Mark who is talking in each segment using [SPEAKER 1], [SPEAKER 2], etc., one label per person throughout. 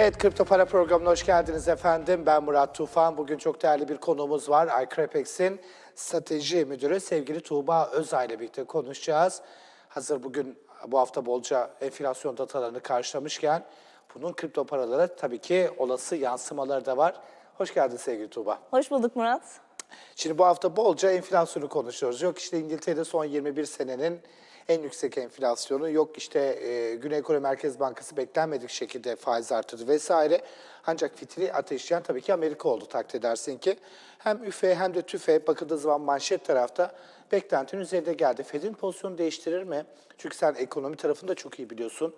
[SPEAKER 1] Evet, Kripto Para Programı'na hoş geldiniz efendim. Ben Murat Tufan. Bugün çok değerli bir konuğumuz var. iCrepex'in strateji müdürü sevgili Tuğba Özay ile birlikte konuşacağız. Hazır bugün bu hafta bolca enflasyon datalarını karşılamışken bunun kripto paralara tabii ki olası yansımaları da var. Hoş geldin sevgili Tuğba.
[SPEAKER 2] Hoş bulduk Murat.
[SPEAKER 1] Şimdi bu hafta bolca enflasyonu konuşuyoruz. Yok işte İngiltere'de son 21 senenin en yüksek enflasyonu, yok işte e, Güney Kore Merkez Bankası beklenmedik şekilde faiz artırdı vesaire. Ancak fitili ateşleyen tabii ki Amerika oldu takdir edersin ki. Hem üfe hem de tüfe bakıldığı zaman manşet tarafta beklentinin üzerinde geldi. Fed'in pozisyonu değiştirir mi? Çünkü sen ekonomi tarafını da çok iyi biliyorsun.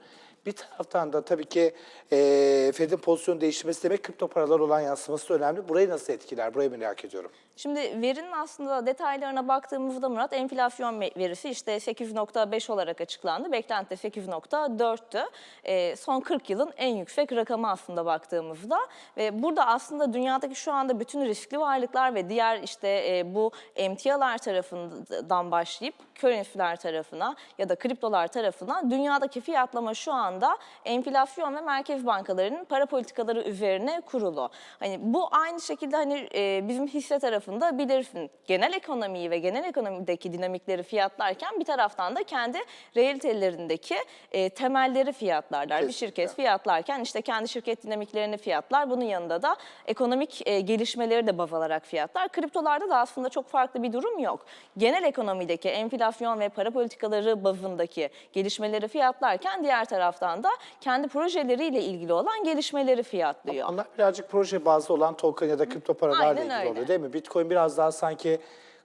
[SPEAKER 1] Bir taraftan da tabii ki e, Fed'in pozisyon değiştirmesi demek kripto paralar olan yansıması da önemli. Burayı nasıl etkiler? Burayı merak ediyorum.
[SPEAKER 2] Şimdi verinin aslında detaylarına baktığımızda Murat enflasyon verisi işte 8.5 olarak açıklandı. Beklenti de 8.4'tü. Ee, son 40 yılın en yüksek rakamı aslında baktığımızda. Ve burada aslında dünyadaki şu anda bütün riskli varlıklar ve diğer işte e, bu emtialar tarafından başlayıp currency'ler tarafına ya da kriptolar tarafına dünyadaki fiyatlama şu anda enflasyon ve merkez bankalarının para politikaları üzerine kurulu. Hani bu aynı şekilde hani e, bizim hisse tarafında bilirsin genel ekonomiyi ve genel ekonomideki dinamikleri fiyatlarken bir taraftan da kendi realitelerindeki e, temelleri fiyatlarlar. Bir
[SPEAKER 1] Kesinlikle.
[SPEAKER 2] şirket fiyatlarken işte kendi şirket dinamiklerini fiyatlar. Bunun yanında da ekonomik e, gelişmeleri de baz alarak fiyatlar. Kriptolarda da aslında çok farklı bir durum yok. Genel ekonomideki enflasyon ve para politikaları bazındaki gelişmeleri fiyatlarken diğer taraftan da kendi projeleriyle ilgili olan gelişmeleri fiyatlıyor.
[SPEAKER 1] Onlar birazcık proje bazlı olan token ya da kripto paralarla
[SPEAKER 2] Aynen
[SPEAKER 1] ilgili
[SPEAKER 2] öyle.
[SPEAKER 1] oluyor değil mi? Bitcoin biraz daha sanki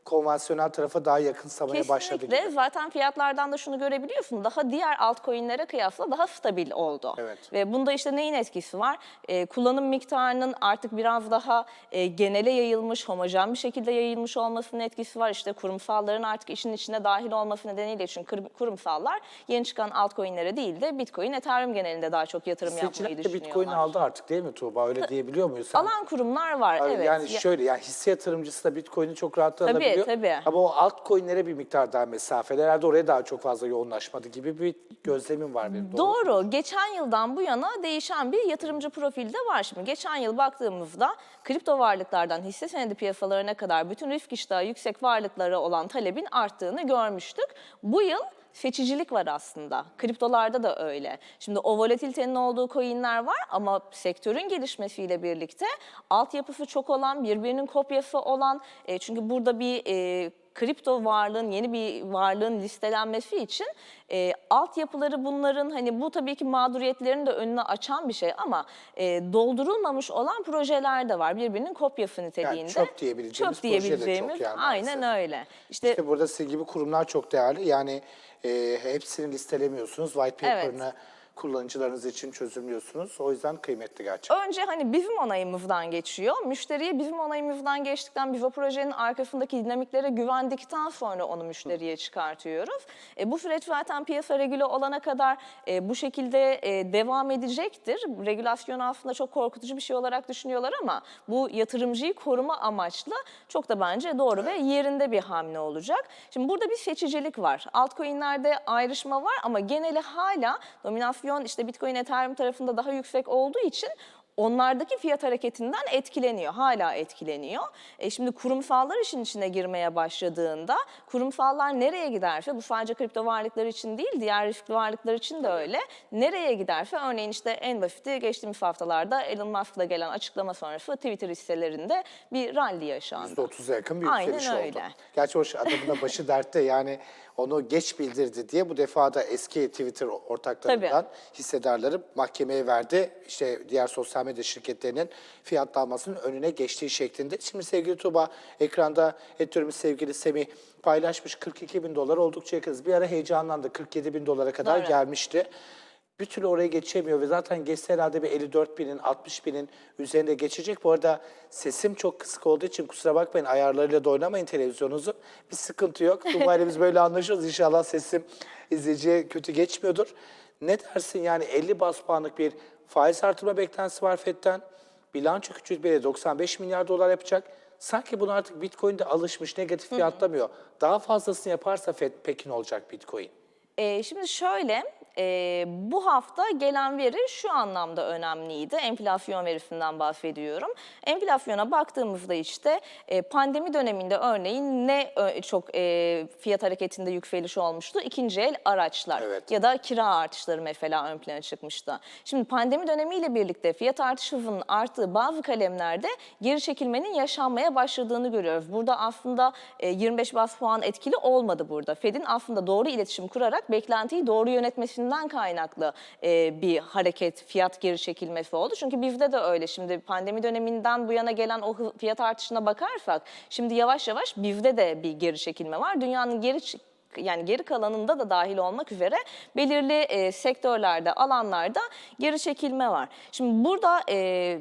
[SPEAKER 1] konvansiyonel tarafa daha yakınsamaya başladı gibi.
[SPEAKER 2] Kesinlikle. Zaten fiyatlardan da şunu görebiliyorsun. Daha diğer altcoin'lere kıyasla daha stabil oldu.
[SPEAKER 1] Evet.
[SPEAKER 2] Ve bunda işte neyin etkisi var? Ee, kullanım miktarının artık biraz daha e, genele yayılmış, homojen bir şekilde yayılmış olmasının etkisi var. İşte kurumsalların artık işin içine dahil olması nedeniyle çünkü kur- kurumsallar yeni çıkan altcoin'lere değil de Bitcoin, Ethereum genelinde daha çok yatırım yapmayı
[SPEAKER 1] Hisseciler de
[SPEAKER 2] düşünüyorlar.
[SPEAKER 1] Bitcoin aldı artık değil mi Tuğba? Öyle diyebiliyor muyuz?
[SPEAKER 2] Alan kurumlar var, evet.
[SPEAKER 1] Yani
[SPEAKER 2] Ya-
[SPEAKER 1] şöyle yani hisse yatırımcısı da Bitcoin'i çok rahat
[SPEAKER 2] Tabii,
[SPEAKER 1] alabiliyor.
[SPEAKER 2] tabii.
[SPEAKER 1] Ama o altcoin'lere bir miktar daha mesafeli. Herhalde oraya daha çok fazla yoğunlaşmadı gibi bir gözlemim var benim. Doğru.
[SPEAKER 2] Doğru. Geçen yıldan bu yana değişen bir yatırımcı profili de var. Şimdi geçen yıl baktığımızda kripto varlıklardan hisse senedi piyasalarına kadar bütün risk iştahı yüksek varlıklara olan talebin arttığını görmüştük. Bu yıl seçicilik var aslında. Kriptolarda da öyle. Şimdi o volatilitenin olduğu coinler var ama sektörün gelişmesiyle birlikte altyapısı çok olan, birbirinin kopyası olan, e, çünkü burada bir e, kripto varlığın, yeni bir varlığın listelenmesi için e, altyapıları bunların hani bu tabii ki mağduriyetlerin de önünü açan bir şey ama e, doldurulmamış olan projeler de var. Birbirinin kopyası niteliğinde.
[SPEAKER 1] çöp diyebileceğimiz
[SPEAKER 2] Çöp
[SPEAKER 1] proje de çok
[SPEAKER 2] diyebileceğimiz,
[SPEAKER 1] yani
[SPEAKER 2] Aynen
[SPEAKER 1] maalesef.
[SPEAKER 2] öyle. İşte,
[SPEAKER 1] İşte burada sizin gibi kurumlar çok değerli. Yani e, hepsini listelemiyorsunuz. White
[SPEAKER 2] Evet.
[SPEAKER 1] Kullanıcılarınız için çözümlüyorsunuz. O yüzden kıymetli gerçekten.
[SPEAKER 2] Önce hani bizim onayımızdan geçiyor. Müşteriye bizim onayımızdan geçtikten o projenin arkasındaki dinamiklere güvendikten sonra onu müşteriye çıkartıyoruz. E, bu süreç zaten piyasa regüle olana kadar e, bu şekilde e, devam edecektir. Regülasyon aslında çok korkutucu bir şey olarak düşünüyorlar ama bu yatırımcıyı koruma amaçlı çok da bence doğru ve yerinde bir hamle olacak. Şimdi burada bir seçicilik var. Altcoin'lerde ayrışma var ama geneli hala dominasyon işte Bitcoin, Ethereum tarafında daha yüksek olduğu için onlardaki fiyat hareketinden etkileniyor, hala etkileniyor. E şimdi kurumsallar işin içine girmeye başladığında kurumsallar nereye giderse, bu sadece kripto varlıklar için değil, diğer riskli varlıklar için de öyle. Nereye giderse, örneğin işte en basiti geçtiğimiz haftalarda Elon Musk'la gelen açıklama sonrası Twitter hisselerinde bir rally yaşandı.
[SPEAKER 1] %30'a yakın bir
[SPEAKER 2] Aynen
[SPEAKER 1] yükseliş oldu.
[SPEAKER 2] öyle.
[SPEAKER 1] Gerçi o adamın da başı dertte yani onu geç bildirdi diye bu defa da eski Twitter ortaklarından hissedarları mahkemeye verdi. İşte diğer sosyal medya şirketlerinin fiyatlanmasının önüne geçtiği şeklinde. Şimdi sevgili Tuğba ekranda editörümüz sevgili Semih paylaşmış 42 bin dolar oldukça yakınız. Bir ara heyecanlandı 47 bin dolara kadar
[SPEAKER 2] Doğru.
[SPEAKER 1] gelmişti. Bir türlü oraya geçemiyor ve zaten geçse herhalde bir 54 binin, 60 binin üzerinde geçecek. Bu arada sesim çok kısık olduğu için kusura bakmayın ayarlarıyla da oynamayın televizyonunuzu. Bir sıkıntı yok. İle biz böyle anlaşıyoruz. İnşallah sesim izleyiciye kötü geçmiyordur. Ne dersin yani 50 bas puanlık bir faiz artırma beklentisi var FED'den. Bilanço küçültmeyle 95 milyar dolar yapacak. Sanki bunu artık Bitcoin'de alışmış, negatif fiyatlamıyor. Daha fazlasını yaparsa FED peki ne olacak Bitcoin?
[SPEAKER 2] E, şimdi şöyle, e, bu hafta gelen veri şu anlamda önemliydi. Enflasyon verisinden bahsediyorum. Enflasyona baktığımızda işte e, pandemi döneminde örneğin ne ö- çok e, fiyat hareketinde yükseliş olmuştu? İkinci el araçlar
[SPEAKER 1] Evet.
[SPEAKER 2] ya da kira artışları mesela ön plana çıkmıştı. Şimdi pandemi dönemiyle birlikte fiyat artış hızının arttığı bazı kalemlerde geri çekilmenin yaşanmaya başladığını görüyoruz. Burada aslında e, 25 bas puan etkili olmadı burada. Fed'in aslında doğru iletişim kurarak beklentiyi doğru yönetmesinden kaynaklı e, bir hareket, fiyat geri çekilmesi oldu. Çünkü bizde de öyle. Şimdi pandemi döneminden bu yana gelen o fiyat artışına bakarsak şimdi yavaş yavaş bizde de bir geri çekilme var. Dünyanın geri yani geri kalanında da dahil olmak üzere belirli e, sektörlerde, alanlarda geri çekilme var. Şimdi burada e,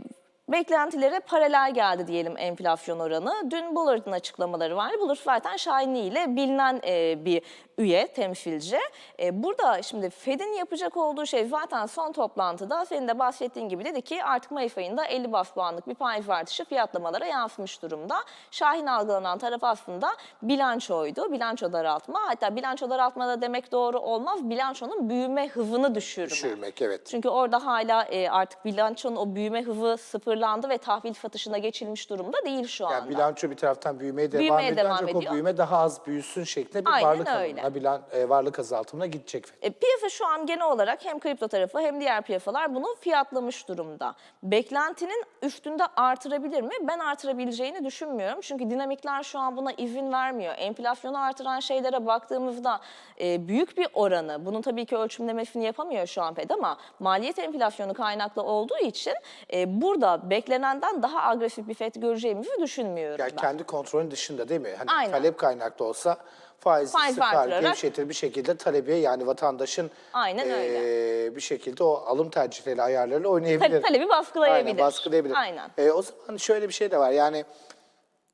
[SPEAKER 2] beklentilere paralel geldi diyelim enflasyon oranı. Dün Bullard'ın açıklamaları vardı. Bullard zaten Şahinli ile bilinen e, bir üye, temsilci. E, burada şimdi Fed'in yapacak olduğu şey zaten son toplantıda senin de bahsettiğin gibi dedi ki artık Mayıs ayında 50 bas puanlık bir faiz artışı fiyatlamalara yansımış durumda. Şahin algılanan taraf aslında bilançoydu. Bilanço daraltma. Hatta bilanço daraltma da demek doğru olmaz. Bilançonun büyüme hızını düşürme.
[SPEAKER 1] Düşürmek evet.
[SPEAKER 2] Çünkü orada hala e, artık bilançonun o büyüme hızı sıfırlandı ve tahvil satışına geçilmiş durumda değil şu anda.
[SPEAKER 1] Yani bilanço bir taraftan büyümeye devam
[SPEAKER 2] Büyümeye
[SPEAKER 1] ediyor
[SPEAKER 2] devam
[SPEAKER 1] ancak
[SPEAKER 2] ediyor.
[SPEAKER 1] o büyüme daha az büyüsün şeklinde bir
[SPEAKER 2] Aynen
[SPEAKER 1] varlık
[SPEAKER 2] öyle.
[SPEAKER 1] Alımına, bilan, e, varlık azaltımına gidecek.
[SPEAKER 2] E, piyasa şu an genel olarak hem kripto tarafı hem diğer piyasalar bunu fiyatlamış durumda. Beklentinin üstünde artırabilir mi? Ben artırabileceğini düşünmüyorum. Çünkü dinamikler şu an buna izin vermiyor. Enflasyonu artıran şeylere baktığımızda e, büyük bir oranı, bunun tabii ki ölçümlemesini yapamıyor şu an FED ama maliyet enflasyonu kaynaklı olduğu için e, burada beklenenden daha agresif bir FED göreceğimizi düşünmüyorum
[SPEAKER 1] Yani
[SPEAKER 2] ben.
[SPEAKER 1] kendi kontrolün dışında değil mi? Hani
[SPEAKER 2] Aynen.
[SPEAKER 1] talep kaynaklı olsa faizi
[SPEAKER 2] Faiz
[SPEAKER 1] sıkar, gevşetir bir şekilde talebi yani vatandaşın
[SPEAKER 2] Aynen öyle.
[SPEAKER 1] bir şekilde o alım tercihleri ayarlarıyla oynayabilir.
[SPEAKER 2] Tabii talebi baskılayabilir.
[SPEAKER 1] Aynen baskılayabilir.
[SPEAKER 2] Aynen.
[SPEAKER 1] E, o zaman şöyle bir şey de var yani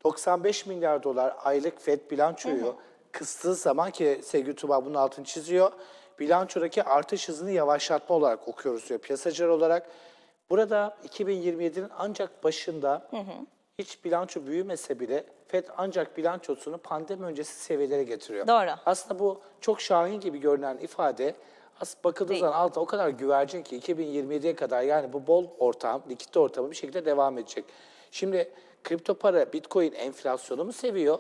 [SPEAKER 1] 95 milyar dolar aylık FED bilançoyu kıstığı zaman ki sevgili Tuba bunun altını çiziyor. Bilançodaki artış hızını yavaşlatma olarak okuyoruz diyor piyasacılar olarak. Burada 2027'nin ancak başında hiç bilanço büyümese bile FED ancak bilançosunu pandemi öncesi seviyelere getiriyor.
[SPEAKER 2] Doğru.
[SPEAKER 1] Aslında bu çok şahin gibi görünen ifade aslında bakıldığı zaman altında o kadar güvercin ki 2027'ye kadar yani bu bol ortam, likit ortamı bir şekilde devam edecek. Şimdi kripto para, bitcoin enflasyonu mu seviyor?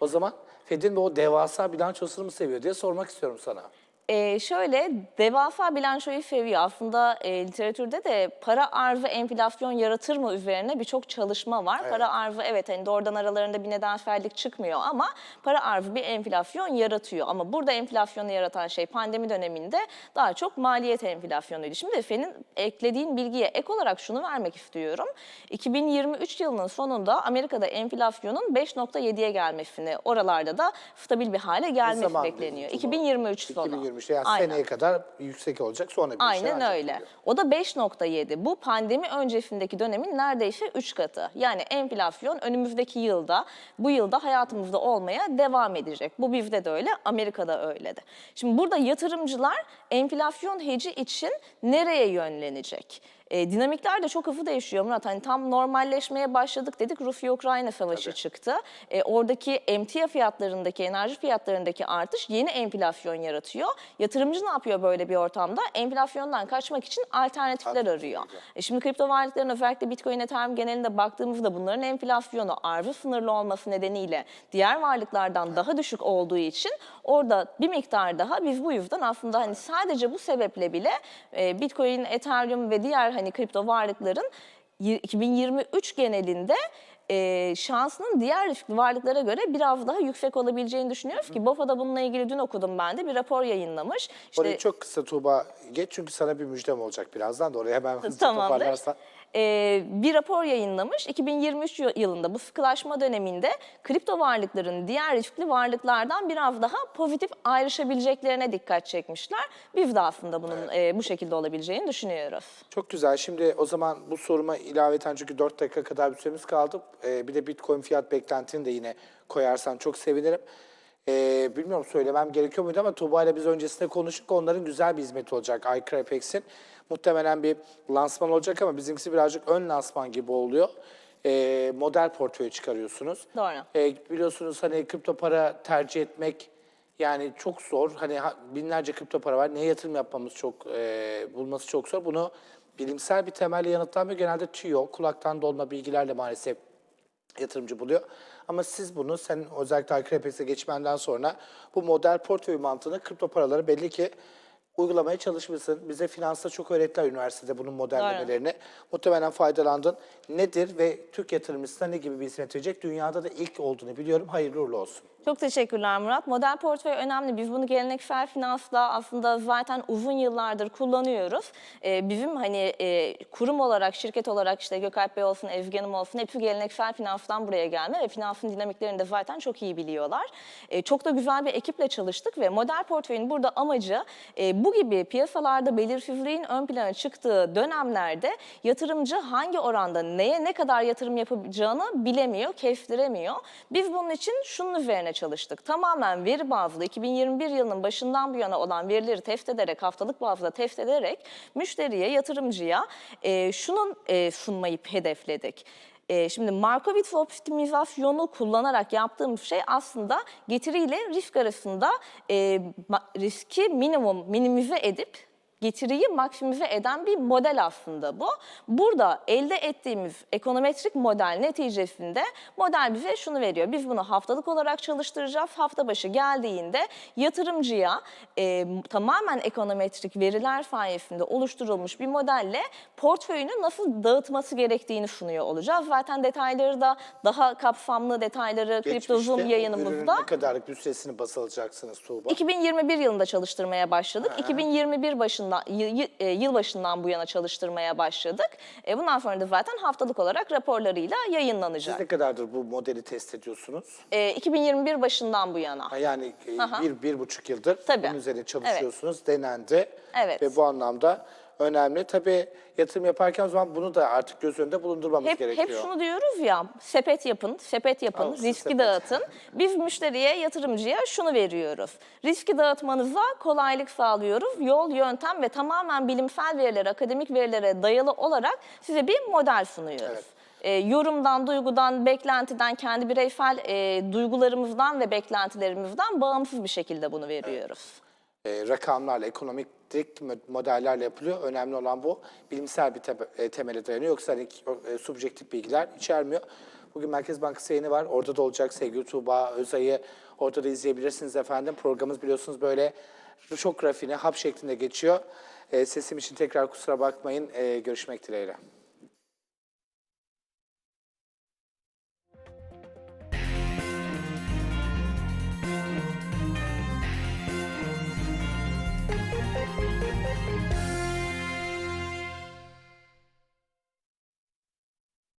[SPEAKER 1] O zaman Fed'in de o devasa bilançosunu mu seviyor diye sormak istiyorum sana.
[SPEAKER 2] Ee, şöyle devasa bilançoyu seviyor. Aslında e, literatürde de para arzı enflasyon yaratır mı üzerine birçok çalışma var. Para arzı evet hani doğrudan aralarında bir nedensellik çıkmıyor ama para arzı bir enflasyon yaratıyor. Ama burada enflasyonu yaratan şey pandemi döneminde daha çok maliyet enflasyonuydu. Şimdi senin eklediğin bilgiye ek olarak şunu vermek istiyorum. 2023 yılının sonunda Amerika'da enflasyonun 5.7'ye gelmesini, oralarda da stabil bir hale gelmesi bekleniyor.
[SPEAKER 1] diyorsun?
[SPEAKER 2] 2023 sonu.
[SPEAKER 1] 2023'te yani
[SPEAKER 2] Aynen.
[SPEAKER 1] seneye kadar yüksek olacak sonra bir
[SPEAKER 2] Aynen
[SPEAKER 1] ancak
[SPEAKER 2] öyle.
[SPEAKER 1] geliyor.
[SPEAKER 2] O da 5.7. Bu pandemi öncesindeki dönemin neredeyse 3 katı. Yani enflasyon önümüzdeki yılda, bu yılda hayatımızda olmaya devam edecek. Bu bizde de öyle, Amerika'da öyle de. Şimdi burada yatırımcılar enflasyon heci için nereye yönlenecek? E, dinamikler de çok hızlı değişiyor Murat. Hani tam normalleşmeye başladık dedik. Rusya-Ukrayna savaşı çıktı. E, oradaki emtia fiyatlarındaki, enerji fiyatlarındaki artış yeni enflasyon yaratıyor. Yatırımcı ne yapıyor böyle bir ortamda? Enflasyondan kaçmak için alternatifler arıyor. E, şimdi kripto varlıkların özellikle Bitcoin, Ethereum genelinde baktığımızda bunların enflasyonu arzı sınırlı olması nedeniyle diğer varlıklardan daha düşük olduğu için orada bir miktar daha biz bu yüzden aslında hani sadece bu sebeple bile e, Bitcoin, Ethereum ve diğer hani kripto varlıkların y- 2023 genelinde e, şansının diğer varlıklara göre biraz daha yüksek olabileceğini düşünüyoruz ki BOFA da bununla ilgili dün okudum ben de bir rapor yayınlamış. İşte,
[SPEAKER 1] Orayı çok kısa Tuğba geç çünkü sana bir müjdem olacak birazdan da oraya hemen hızlı
[SPEAKER 2] Tamamdır.
[SPEAKER 1] toparlarsan.
[SPEAKER 2] Ee, bir rapor yayınlamış. 2023 yı- yılında bu sıkılaşma döneminde kripto varlıkların diğer riskli varlıklardan biraz daha pozitif ayrışabileceklerine dikkat çekmişler. Biz de aslında bunun e, bu şekilde olabileceğini düşünüyoruz.
[SPEAKER 1] Çok güzel. Şimdi o zaman bu soruma ilaveten çünkü 4 dakika kadar bir süremiz kaldı. Ee, bir de Bitcoin fiyat beklentini de yine koyarsan çok sevinirim. Ee, bilmiyorum söylemem gerekiyor muydu ama Tuğba ile biz öncesinde konuştuk. Onların güzel bir hizmeti olacak iCrapex'in. Muhtemelen bir lansman olacak ama bizimkisi birazcık ön lansman gibi oluyor. Ee, model portföyü çıkarıyorsunuz.
[SPEAKER 2] Doğru.
[SPEAKER 1] Ee, biliyorsunuz hani kripto para tercih etmek Yani çok zor. Hani ha- binlerce kripto para var. Neye yatırım yapmamız çok, e, bulması çok zor. Bunu bilimsel bir temelle yanıtlanmıyor. Genelde tüyo, kulaktan dolma bilgilerle maalesef yatırımcı buluyor. Ama siz bunu, sen özellikle Akrepes'e geçmenden sonra bu model portföy mantığını kripto paraları belli ki uygulamaya çalışmışsın. Bize finansta çok öğrettiler üniversitede bunun modellemelerini. Muhtemelen faydalandın. Nedir ve Türk yatırımcısına ne gibi bir hizmet verecek? Dünyada da ilk olduğunu biliyorum. Hayırlı uğurlu olsun.
[SPEAKER 2] Çok teşekkürler Murat. Model portföy önemli. Biz bunu geleneksel finansla aslında zaten uzun yıllardır kullanıyoruz. Ee, bizim hani e, kurum olarak, şirket olarak işte Gökalp Bey olsun, Ezgi Hanım olsun hepsi geleneksel finanstan buraya gelme ve finansın dinamiklerini de zaten çok iyi biliyorlar. Ee, çok da güzel bir ekiple çalıştık ve model portföyün burada amacı e, bu gibi piyasalarda belirsizliğin ön plana çıktığı dönemlerde yatırımcı hangi oranda neye ne kadar yatırım yapacağını bilemiyor, kestiremiyor. Biz bunun için şunun üzerine çalıştık. Tamamen veri bazlı 2021 yılının başından bu yana olan verileri test ederek, haftalık bazda test ederek müşteriye, yatırımcıya e, şunun e, sunmayı hedefledik. E, şimdi Markowitz optimizasyonu kullanarak yaptığımız şey aslında getiriyle risk arasında e, riski minimum minimize edip getiriyi maksimize eden bir model aslında bu. Burada elde ettiğimiz ekonometrik model neticesinde model bize şunu veriyor. Biz bunu haftalık olarak çalıştıracağız. Hafta başı geldiğinde yatırımcıya e, tamamen ekonometrik veriler sayesinde oluşturulmuş bir modelle portföyünü nasıl dağıtması gerektiğini sunuyor olacağız. Zaten detayları da daha kapsamlı detayları Crypto Zoom
[SPEAKER 1] Geçmişte
[SPEAKER 2] yayınımızda
[SPEAKER 1] ne kadarlık bir süresini alacaksınız Tuğba?
[SPEAKER 2] 2021 yılında çalıştırmaya başladık. 2021 başından yıl- e, yıl başından bu yana çalıştırmaya başladık. E, bundan sonra da zaten haftalık olarak raporlarıyla
[SPEAKER 1] Siz
[SPEAKER 2] yayınlanacak.
[SPEAKER 1] ne kadardır bu modeli test ediyorsunuz?
[SPEAKER 2] E, 2021 başından bu yana.
[SPEAKER 1] Ha, Yani e,
[SPEAKER 2] Aha.
[SPEAKER 1] bir, bir buçuk yıldır
[SPEAKER 2] Tabii.
[SPEAKER 1] bunun üzerine çalışıyorsunuz, denendi.
[SPEAKER 2] Evet.
[SPEAKER 1] Ve bu anlamda önemli. Tabii yatırım yaparken o zaman bunu da artık göz önünde bulundurmamız
[SPEAKER 2] Hep,
[SPEAKER 1] gerekiyor.
[SPEAKER 2] hep şunu diyoruz ya, sepet yapın, sepet yapın,
[SPEAKER 1] Olsun,
[SPEAKER 2] riski
[SPEAKER 1] sepet.
[SPEAKER 2] dağıtın. Biz müşteriye, yatırımcıya şunu veriyoruz. Riski dağıtmanıza kolaylık sağlıyoruz. Yol, yöntem ve tamamen bilimsel verilere, akademik verilere dayalı olarak size bir model sunuyoruz.
[SPEAKER 1] Evet.
[SPEAKER 2] E, yorumdan, duygudan, beklentiden, kendi bireysel e, duygularımızdan ve beklentilerimizden bağımsız bir şekilde bunu veriyoruz.
[SPEAKER 1] E, rakamlarla, ekonomik modellerle yapılıyor. Önemli olan bu. Bilimsel bir te- e, temele dayanıyor. Yoksa hani, e, subjektif bilgiler içermiyor. Bugün Merkez Bankası yayını var. Orada da olacak sevgili Tuğba Özay'ı. Orada da izleyebilirsiniz efendim. Programımız biliyorsunuz böyle çok rafine, hap şeklinde geçiyor. E, sesim için tekrar kusura bakmayın. E, görüşmek dileğiyle.